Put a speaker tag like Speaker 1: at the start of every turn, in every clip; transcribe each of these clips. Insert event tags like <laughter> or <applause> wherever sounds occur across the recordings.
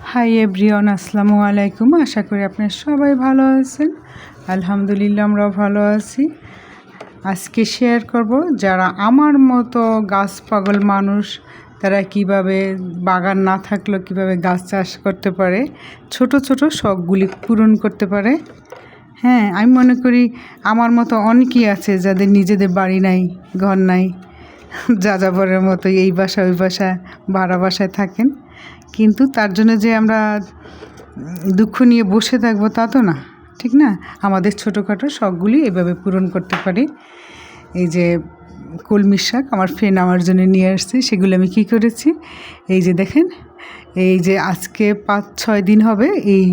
Speaker 1: Hi everyone আসসালামু আলাইকুম আশা করি আপনারা সবাই ভালো আছেন। আলহামদুলিল্লাহ আমরাও ভালো আছি। আজকে শেয়ার করব যারা আমার মতো গাছ পাগল মানুষ, তারা কীভাবে বাগান না থাকলেও কীভাবে গাছ চাষ করতে পারে, ছোট ছোট শখগুলি পূরণ করতে পারে। হ্যাঁ আমি মনে করি আমার মতো অনেকেই আছে যাদের নিজেদের বাড়ি নাই, ঘর নাই, <laughs> যাযাবরের মতো এই বাসা ওই বাসা ভাড়া বাসায় থাকেন। কিন্তু তার জন্য যে আমরা দুঃখ নিয়ে বসে থাকব তা তো না, ঠিক না? আমাদের ছোটোখাটো শখগুলি এভাবে পূরণ করতে পারি। এই যে কলমি শাক আমার ফ্রেন্ড আমার জন্য নিয়ে আসছে, সেগুলো আমি কি করেছি? এই যে দেখেন, এই যে আজকে পাঁচ ছয় দিন হবে, এই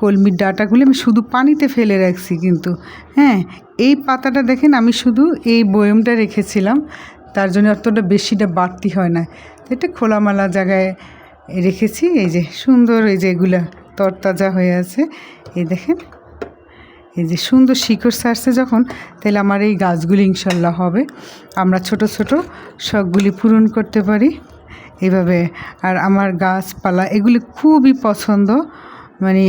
Speaker 1: কলমির ডাটাগুলো আমি শুধু পানিতে ফেলে রাখছি কিন্তু হ্যাঁ? এই পাতাটা দেখেন আমি শুধু এই বয়মটা রেখেছিলাম, তার জন্য অতটা বেশিটা বাড়তি হয় না। এটা খোলামেলা জায়গায় রেখেছি, এই যে সুন্দর, এই যে এগুলা তরতাজা হয়ে আছে। এই দেখেন, এই যে সুন্দর শিকড় সারছে যখন, তাহলে আমার এই গাছগুলি ইনশাল্লাহ হবে। আমরা ছোট ছোট শখগুলি পূরণ করতে পারি। এভাবে, আর আমার গাছপালা, এগুলি খুবই পছন্দ। মানে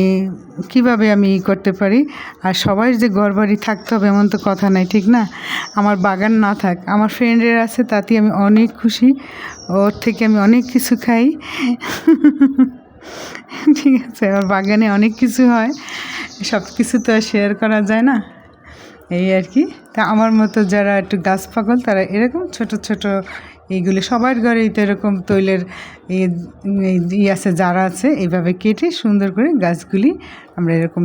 Speaker 1: কীভাবে আমি ই করতে পারি? আর সবাই যে ঘর বাড়ি থাকতে হবে এমন তো কথা নাই, ঠিক না? আমার বাগান না থাক, আমার ফ্রেন্ডের আছে তাতে আমি অনেক খুশি। ওর থেকে আমি অনেক কিছু খাই। <laughs> ঠিক আছে, আমার বাগানে অনেক কিছু হয়। সব কিছু তো শেয়ার করা যায় না। এই আর কি। তা আমার মতো যারা একটু গাছ পাগল, তারা এরকম ছোট ছোট এইগুলি সবার ঘরেই তো এরকম তৈলের ই আছে যারা আছে। এইভাবে কেটে সুন্দর করে গাছগুলি আমরা এরকম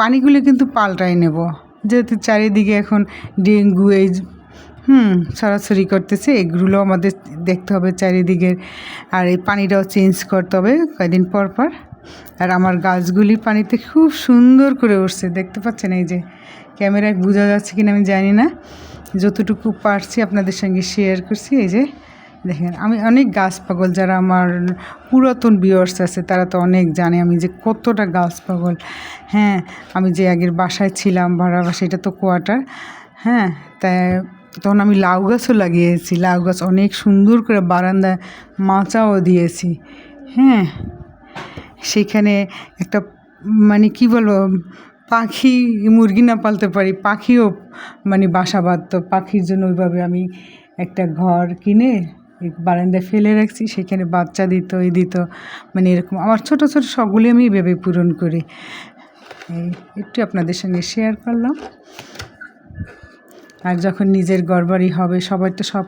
Speaker 1: পানিগুলি কিন্তু পাল্টাই নেব। যেহেতু চারিদিকে এখন ডেঙ্গু, এই হুম, ছড়াছড়ি করতেছে, এগুলো আমাদের দেখতে হবে চারিদিকের আর এই পানিটাও চেঞ্জ করতে হবে কয়েকদিন পর পর। আর আমার গাছগুলি পানিতে খুব সুন্দর করে উঠছে দেখতে পাচ্ছেন এই যে। ক্যামেরায় বোঝা যাচ্ছে কিনা আমি জানি না। যতটুকু পারছি আপনাদের সঙ্গে শেয়ার করছি, এই যে দেখেন, আমি অনেক গাছ পাগল যারা আমার পুরাতন বিয়ার্স আছে, তারা তো অনেক জানে আমি যে কতটা গাছ পাগল। হ্যাঁ আমি যে আগের বাসায় ছিলাম, ভাড়া বাসা, এটা তো কোয়ার্টার হ্যাঁ তাই তখন আমি লাউ গাছও লাগিয়েছি, লাউ গাছ অনেক সুন্দর করে বারান্দায় মাচাও দিয়েছি। হ্যাঁ সেখানে একটা মানে কি বলব পাখি, মুরগি না পালতে পারি, পাখিও মানে বাসা বাঁধত পাখির জন্য ওইভাবে আমি একটা ঘর কিনে বারান্দায় ফেলে রাখছি, সেখানে বাচ্চা দিত এই দিত। মানে এরকম আমার ছোটো ছোটো সবগুলি আমি এভাবে পূরণ করি। এই একটু আপনাদের সঙ্গে শেয়ার করলাম। আর যখন নিজের গড়বাড়ি হবে সবার তো সব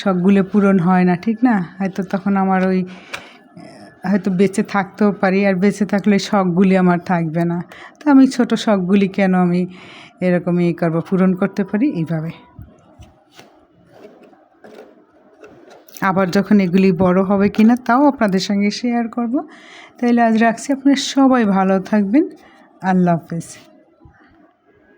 Speaker 1: শখগুলো পূরণ হয় না, ঠিক না? হয়তো তখন আমার ওই হয়তো বেঁচে থাকতেও পারি, আর বেঁচে থাকলে শখগুলি আমার থাকবে না। তো আমি ছোট শখগুলি কেন আমি এরকমই এই করব, পূরণ করতে পারি? এইভাবে। আবার যখন এগুলি বড় হবে কি না তাও আপনাদের সঙ্গে শেয়ার করব। তাহলে আজ রাখছি। আপনারা সবাই ভালো থাকবেন। আল্লাহ হাফেজ।